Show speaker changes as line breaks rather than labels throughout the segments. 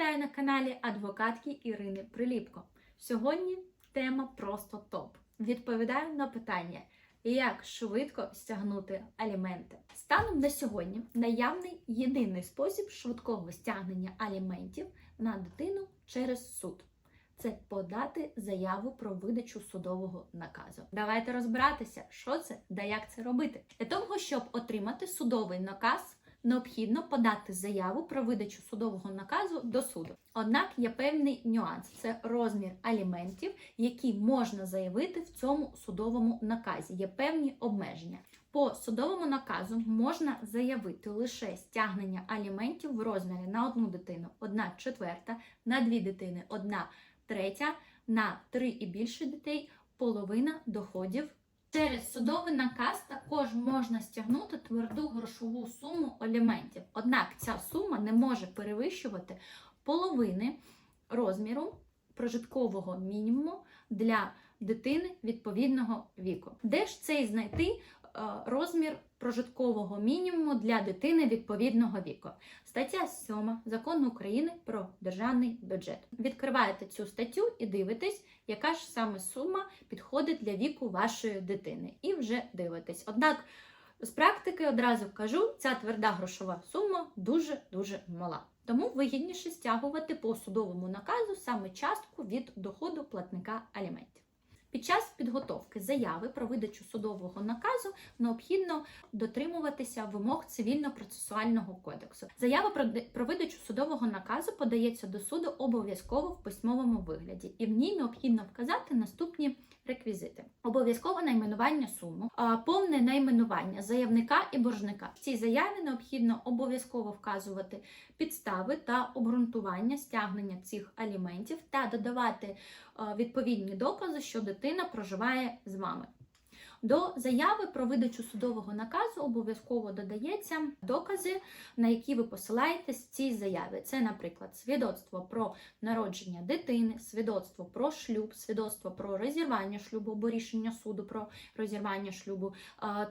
вітаю на каналі адвокатки Ірини Приліпко. Сьогодні тема просто топ. Відповідаю на питання, як швидко стягнути аліменти. Станом на сьогодні наявний єдиний спосіб швидкого стягнення аліментів на дитину через суд. Це подати заяву про видачу судового наказу. Давайте розбиратися, що це та як це робити. Для того, щоб отримати судовий наказ, необхідно подати заяву про видачу судового наказу до суду. Однак є певний нюанс: це розмір аліментів, які можна заявити в цьому судовому наказі. Є певні обмеження. По судовому наказу можна заявити лише стягнення аліментів в розмірі на одну дитину, одна четверта, на дві дитини, одна третя, на три і більше дітей половина доходів. Через судовий наказ також можна стягнути тверду грошову суму аліментів. Однак ця сума не може перевищувати половини розміру прожиткового мінімуму для дитини відповідного віку. Де ж цей знайти е, розмір прожиткового мінімуму для дитини відповідного віку? Стаття 7 закону України про державний бюджет. Відкриваєте цю статтю і дивитесь, яка ж саме сума підходить для віку вашої дитини. І вже дивитесь. Однак з практики одразу кажу, ця тверда грошова сума дуже-дуже мала. Тому вигідніше стягувати по судовому наказу саме частку від доходу платника аліментів. Під час підготовки заяви про видачу судового наказу необхідно дотримуватися вимог цивільно-процесуального кодексу. Заява про, видачу судового наказу подається до суду обов'язково в письмовому вигляді, і в ній необхідно вказати наступні реквізити: обов'язкове найменування суму, повне найменування заявника і боржника. В цій заяві необхідно обов'язково вказувати підстави та обґрунтування стягнення цих аліментів та додавати відповідні докази, що дитина проживає з вами. До заяви про видачу судового наказу обов'язково додається докази, на які ви посилаєтесь в цій заяві. Це, наприклад, свідоцтво про народження дитини, свідоцтво про шлюб, свідоцтво про розірвання шлюбу або рішення суду про розірвання шлюбу,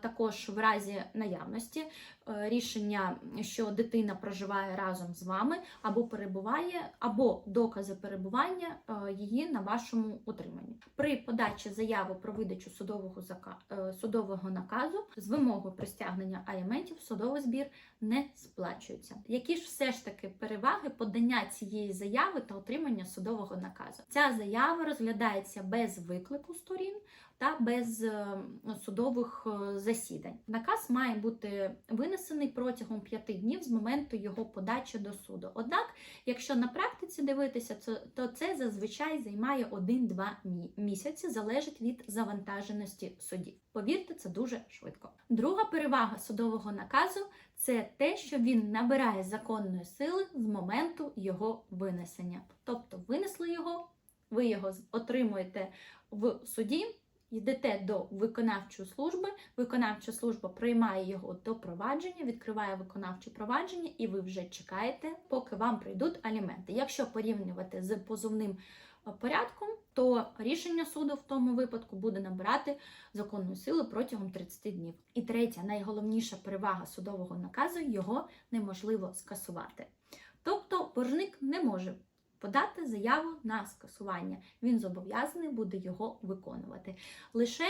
також в разі наявності е, рішення, що дитина проживає разом з вами або перебуває, або докази перебування е, її на вашому утриманні. При подачі заяви про видачу судового зака- е, судового наказу з вимогою про стягнення аліментів судовий збір не сплачується. Які ж все ж таки переваги подання цієї заяви та отримання судового наказу? Ця заява розглядається без виклику сторін та без е, судових е, засідань. Наказ має бути винесений протягом п'яти днів з моменту його подачі до суду. Однак, якщо на практиці дивитися, то це зазвичай займає 1-2 місяці, залежить від завантаженості судів. Повірте, це дуже швидко. Друга перевага судового наказу це те, що він набирає законної сили з моменту його винесення. Тобто, винесли його, ви його отримуєте в суді. Йдете до виконавчої служби, виконавча служба приймає його до провадження, відкриває виконавче провадження, і ви вже чекаєте, поки вам прийдуть аліменти. Якщо порівнювати з позовним е, порядком, то рішення суду в тому випадку буде набирати законної сили протягом 30 днів. І третя, найголовніша перевага судового наказу його неможливо скасувати. Тобто боржник не може подати заяву на скасування. Він зобов'язаний буде його виконувати. Лише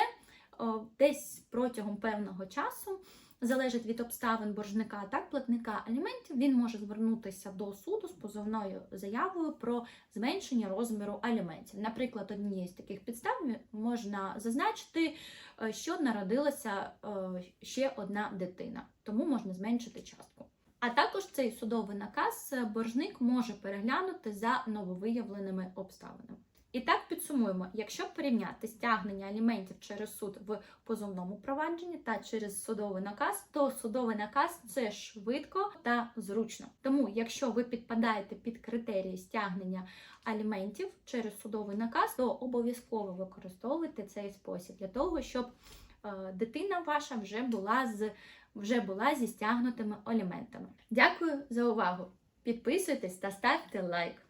о, десь протягом певного часу. Залежить від обставин боржника так платника аліментів, він може звернутися до суду з позовною заявою про зменшення розміру аліментів. Наприклад, однією з таких підстав можна зазначити, е, що народилася е, ще одна дитина, тому можна зменшити частку. А також цей судовий наказ е, боржник може переглянути за нововиявленими обставинами. І так підсумуємо: якщо порівняти стягнення аліментів через суд в позовному провадженні та через судовий наказ, то судовий наказ це швидко та зручно. Тому, якщо ви підпадаєте під критерії стягнення аліментів через судовий наказ, то обов'язково використовуйте цей спосіб для того, щоб е, дитина ваша вже була з вже була зі стягнутими аліментами. Дякую за увагу! Підписуйтесь та ставте лайк.